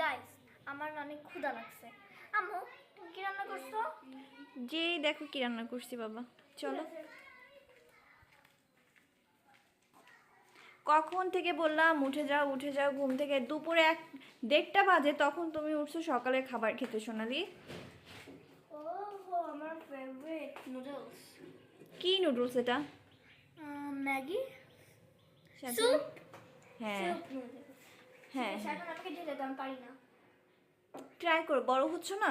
Guys আমার অনেক ক্ষুধা লাগছে। আম্মু তুমি কি রান্না করছ? যে দেখো কি রান্না করছি বাবা। চলো। কখন থেকে বললাম উঠে যাও উঠে যাও ঘুম থেকে দুপুরে এক দেড়টা বাজে তখন তুমি উঠছো সকালে খাবার খেতে সোনালি। ও আমার ফেভারিট নুডলস কি নুডলস এটা? ম্যাগি? স্যুপ হ্যাঁ। স্যুপ নুডলস হ্যাঁ এখন আমাকে দাও পারি না। ট্রাই করো বড় হচ্ছে না?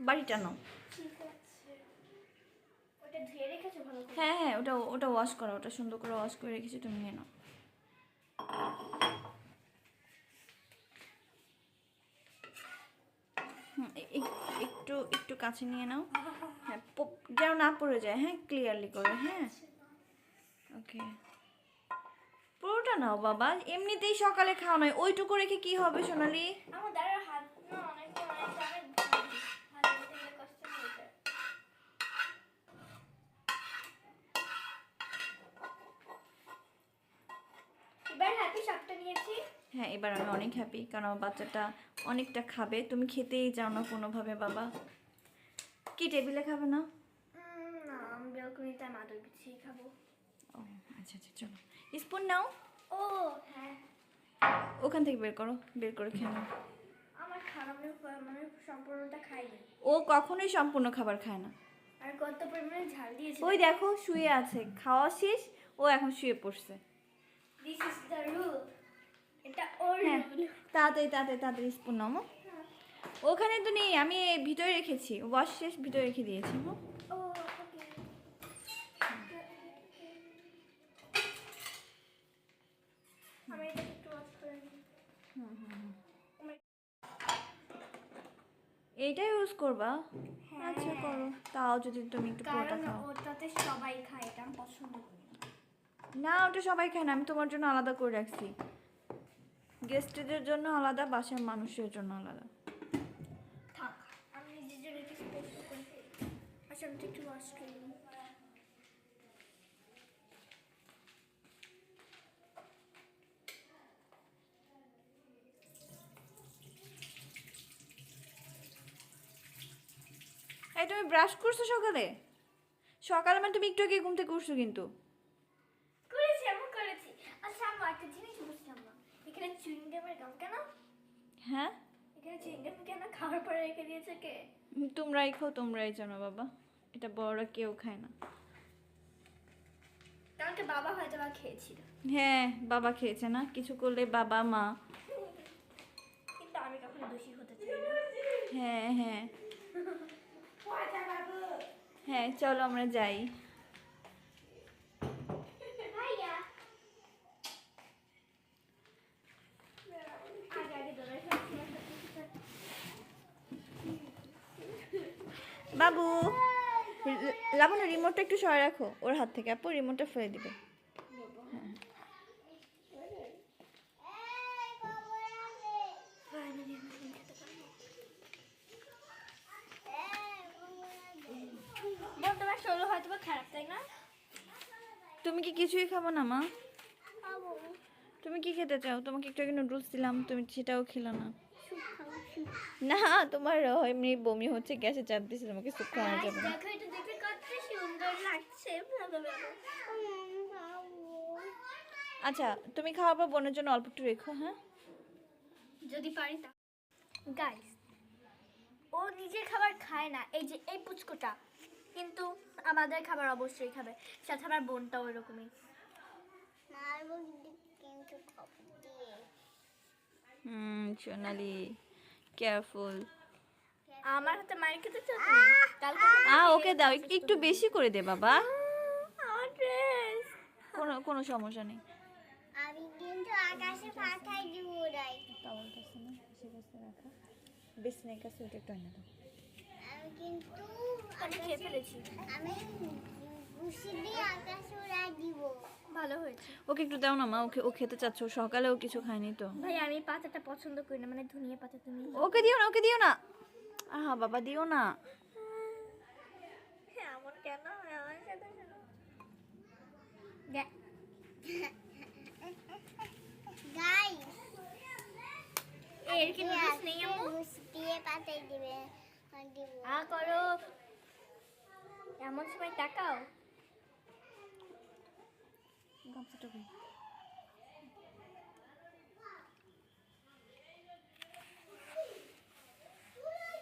বাড়িটা নাও। হ্যাঁ হ্যাঁ ওটা ওটা ওয়াশ করো ওটা সুন্দর করে ওয়াশ করে রেখেছি তুমি নিয়ে নাও। একটু একটু কাছে নিয়ে নাও। হ্যাঁ যেন না পড়ে যায় হ্যাঁ ক্লিয়ারলি করে হ্যাঁ। ওকে পুরোটা নাও বাবা। এমনিতেই সকালে খাওয়া নয়। ওইটুকু রেখে কি হবে সোনালি? আমার হাত না অনেক হয়ে এবার আমি অনেক হ্যাপি কারণ আমার বাচ্চাটা অনেকটা খাবে। তুমি খেতেই চাও না কোনোভাবে বাবা। কি টেবিলে খাবে না আমি বেলকনিতে মাদুর বিছিয়ে খাব। ও আচ্ছা আচ্ছা চলো। স্পুন নাও। ও হ্যাঁ। ওখান থেকে বের করো বের করে খেয়ে নাও। আমার মানে সম্পূর্ণটা খাইনি ও কখনোই সম্পূর্ণ খাবার খায় না। আর কত পরিমাণে ঝাল দিয়েছি। ওই দেখো শুয়ে আছে। খাওয়া শেষ ও এখন শুয়ে পড়ছে। দিস ইজ দ্য রুল এটা ওর হ্যাঁ রুল তাড়াতাড়ি তাড়াতাড়ি তাড়াতাড়ি স্পুন নাও ওখানে তো নেই আমি ভিতরে রেখেছি। ওয়াশ শেষ ভিতরে রেখে দিয়েছি। হ্যাঁ এইটা ইউজ করবা? হ্যাঁ। আচ্ছা করো। তাও যদি তুমি একটু কারণ খাও। ওটাতে সবাই খায় এটা আমি পছন্দ করি না। ওটা সবাই খায় না। আমি তোমার জন্য আলাদা করে রাখছি। গেস্টদের জন্য আলাদা বাসার মানুষের জন্য আলাদা। থাক আমি নিজের জন্য একটু স্পেশাল করে আচ্ছা আমি একটু ওয়াশ করে নিই এই তুমি ব্রাশ করছ সকালে? সকালে মানে তুমি একটু আগে ঘুম থেকে উঠছো কিন্তু। করেছি আমি করেছি। আচ্ছা আমি একটা জিনিস বুঝলাম না। এখানে চুইংগামের গাম কেন? হ্যাঁ? এখানে চুইংগাম কেন খাওয়ার পরে রেখে দিয়েছে কে? তোমরাই খাও তোমরাই জানো বাবা। এটা বড়রা কেউ খায় না। কালকে বাবা হয়তো বা খেয়েছিল। হ্যাঁ বাবা খেয়েছে না। কিছু করলে বাবা মা। কিন্তু আমি কখনো দোষী হতে চাই না। হ্যাঁ হ্যাঁ। হ্যাঁ চলো আমরা যাই। বাবু লাবণ রিমোটটা একটু সরে রাখো ওর হাত থেকে। আপু রিমোটটা ফেলে দিবে। ফাইনালি হয়তো বা খারাপ তাই না? তুমি কি কিছুই খাব না মা? তুমি কি খেতে চাও? তোমাকে একটু আগে নুডলস দিলাম তুমি সেটাও খেলো না। না তোমার এমনি বমি হচ্ছে গ্যাসে চাপ দিছে তোমাকে সুপ খাওয়ানো যাবে না। আচ্ছা তুমি খাওয়ার পর বোনের জন্য অল্প একটু রেখো হ্যাঁ? যদি পারি তা। গাইস ও নিজের খাবার খায় না এই যে এই পুচকুটা। কিন্তু আমাদের খাবার অবশ্যই খাবে। সাথে আমার বোনটাও এরকমই। হুম সোনালি কেয়ারফুল আমার হাতে মায়ের খেতে চাও কালকে আ ওকে দাও একটু বেশি করে দে বাবা। কোনো কোনো সমস্যা নেই। আমি কিন্তু আকাশে পাঠাই দিব ওরাই টাওয়ালটা আছে না? আশেপাশে রাখা। বিছনার কাছে ওটা একটু এনে দাও কিন্তু আমি খেয়ে ফেলেছি। আমি ঘুষি দিয়ে আকাশে উড়াই দিব। ভালো হয়েছে। ওকে একটু দাও না মা। ওকে ও খেতে চাচ্ছ। সকালেও কিছু খায়নি তো। ভাই আমি পাতাটা পছন্দ করি না মানে ধনিয়া পাতা তুমি ওকে দিও না ওকে দিও না। আহা বাবা দিও না। কেন? আমার সাথে কেন? গাই এর কি নুডলস নেই আম্মু বুসি দিয়ে পাতাই দিবে আর আ করো এমন সময় তাকাও?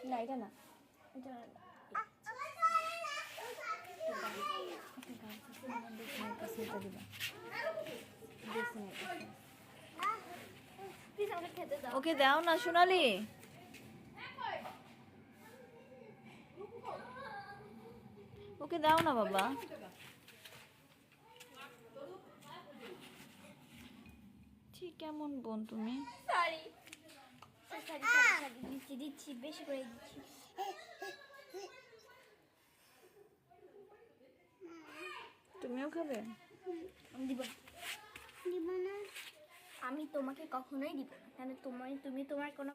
না এটা না এটা না। একটা গামছা আছে, আমার দেখে নিয়ে কাছে এটা দিবা। দেখে নিয়ে কাছে। প্লিজ আমাকে খেতে দাও ওকে দাও না সোনালি ওকে দাও না বাবা। ঠিক কেমন বোন তুমি? সরি দিচ্ছি দিচ্ছি বেশি করে দিচ্ছি। তুমিও খাবে? আমি দিব। না। দিব না। আমি তোমাকে কখনোই দিব না। কেন তোমার তুমি তোমার কোনো